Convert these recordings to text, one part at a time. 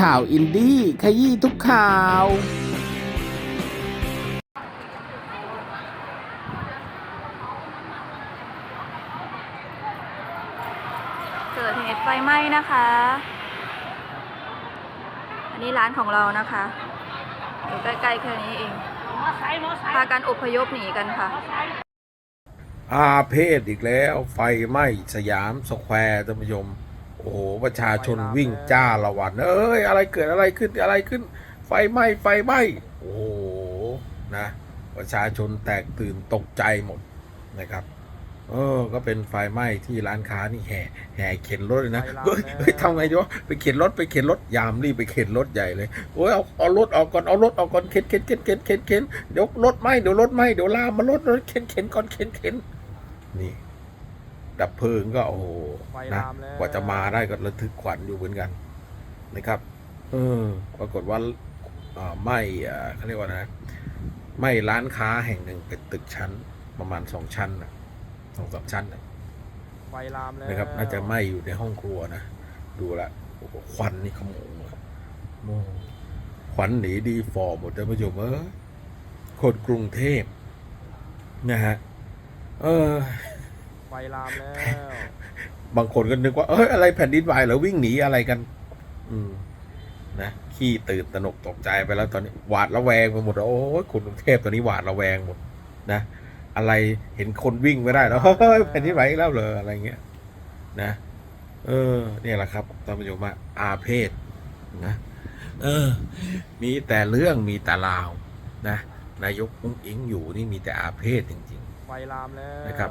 ข่าวอินดี้ขยี้ทุกข่าว เกิดเหตุไฟไหม้นะคะ อันนี้ร้านของเรานะคะอยู่ใกล้ๆแค่นี้เอง พากันอพยพหนีกันค่ะ อาเพศอีกแล้ว ไฟไหม้สยามสแควร์ท่านผู้ชมโอ้โหประชาชนวิ่งจ้าละวันเอ้ยอะไรเกิดอะไรขึ้นอะไรขึ้น ไฟไหม้ไฟไหม้โอ้โหนะประชาชนแตกตื่นตกใจหมดนะครับเออ ก็เป็นไฟไหม้ที่ร้านค้านี่แห่แห่เข็นรถเลยนะไฟลามเฮ้ยแล้วเฮ้ยทำไงดีวะไปเข็นรถไปเข็นรถยามรีบไปเข็นรถใหญ่เลยโอ้ยเอาเอารถออกก่อนเอารถออกก่อนเข็นเข็นเข็นเข็นเข็นเข็นเดี๋ยวรถไหม้เดี๋ยวรถไหม้เดี๋ยวลามมารถรถเข็นเข็นก่อนเข็นเข็นนี่ ดับเพลิงก็โอ้โหไฟนะลามแล้วกว่าจะมาได้ก็ระทึกขวัญอยู่เหมือนกันนะครับ เออ ปรากฏว่าอ่าไหม้อ่าเขาเรียกว่านะไหม้ร้านค้าแห่งหนึ่งเป็นตึกชั้น ประมาณสองชั้นนะสองสามชั้นนะไฟลามแล้วนะครับ น่าจะไหม้อยู่ในห้องครัวนะดูละโอ้โหควันนี่ขโมงอะโอ้ควันหนีดีฟอร์หมดท่านผู้ชมเออคนกรุงเทพนะฮะเออ ไฟลามแล้ว บางคนก็นึกว่าเอ้ยอะไรแผ่นดินไหวเหรอวิ่งหนีอะไรกัน อืมนะขี้ตื่นตระหนกตกใจไปแล้วตอนนี้หวาดระแวงไปหมดแล้วโอ้ยคนกรุงเทพตอนนี้หวาดระแวงหมด นะอะไรเห็นคนวิ่งไม่ได้แล้วเฮ้ยแผ่นดินไหวอีกแล้วเหรออะไรเงี้ยนะเออ เนี่ยแหละครับท่านผู้ชมว่าอาเพศนะเออ มีแต่เรื่องมีแต่ราวนะนายกอุ้งอิงอยู่นี่มีแต่อาเพศจริงๆไฟลามแล้วนะครับ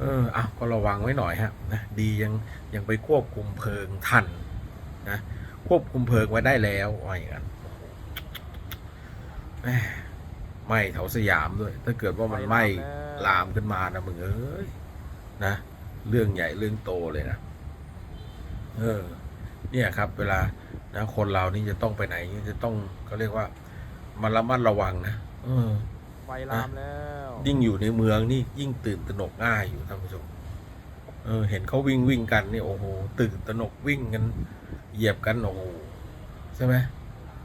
เอออะก็ระวังไว้หน่อยฮะนะดียังยังไปควบคุมเพลิงทันนะควบคุมเพลิงไว้ได้แล้วว่าอย่างนั้นแหม่ไหม่แถวสยามด้วย ถ้าเกิดว่ามันไหม้ลามขึ้นมานะมึงเอ้ยนะเรื่องใหญ่เรื่องโตเลยนะเออ เนี่ยครับ เวลานะคนเรานี่จะต้องไปไหนจะต้องเขาเรียกว่ามันระมัดระวังนะเออไฟลามแล้ว ยิ่งอยู่ในเมืองนี่ยิ่งตื่นตระหนกง่ายอยู่ท่านผู้ชมเออเห็นเขาวิ่งวิ่งกันนี่โอ้โหตื่นตระหนกวิ่งกันเหยียบกันโอ้โหใช่ไหม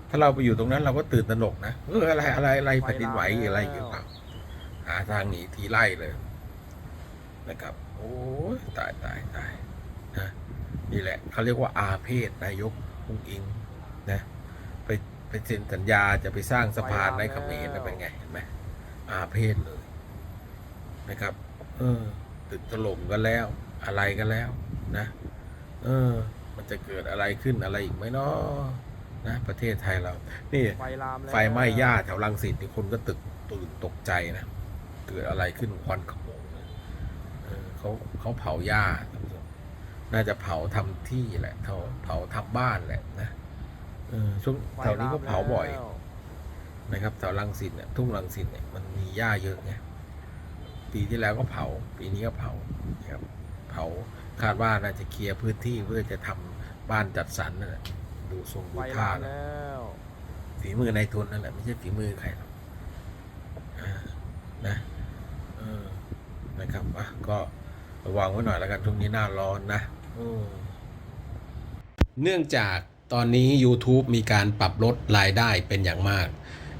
ถ้าเราไปอยู่ตรงนั้นเราก็ตื่นตระหนกนะเอออะไรอะไรอะไรแผ่นดินไหวอะไรอย่างเงี้ยครับหาทางหนีทีไล่เลย นะครับ โอ้ยตายตายตายนะนี่แหละเขาเรียกว่าอาเพศนายกพุงอิงนะไปไปเซ็นสัญญาจะไปสร้างสะพานในเขมรนะเป็นไงเห็นไหมอาเพศเลย นะครับ เออ ตึกถล่มกันแล้ว อะไรกันแล้ว นะ เออ มันจะเกิดอะไรขึ้นอะไรอีกไหมเนาะนะ ประเทศไทยเรา นี่ ไฟลามแล้วไฟไหม้ย่าแถวรังสิตนี่คนก็ตึกตื่นตกใจนะเกิดอะไรขึ้นควันขโมงเลยเออเขาเขาเผาหญ้าท่านผู้ชมน่าจะเผาทำที่แหละเผาเผาทำบ้านแหละนะเออช่วงไฟแถวนี้ก็เผาบ่อยแล้วนะครับแถวรังสิตเนี่ยทุ่งรังสิตเนี่ยมันมีหญ้าเยอะไง ปีที่แล้วก็เผา ปีนี้ก็เผานะครับเผาคาดว่าน่าจะเคลียร์พื้นที่เพื่อจะทำบ้านจัดสรรนั่นแหละดูทรงไฟดูลาท่ามแล้วแล้วฝีมือนายทุนนั่นแหละไม่ใช่ฝีมือใครหรอกอ่านะเออนะครับอะก็ระวังไว้หน่อยแล้วกันช่วงนี้หน้าร้อนนะอืมเนื่องจากตอนนี้ YouTube มีการปรับลดรายได้เป็นอย่างมาก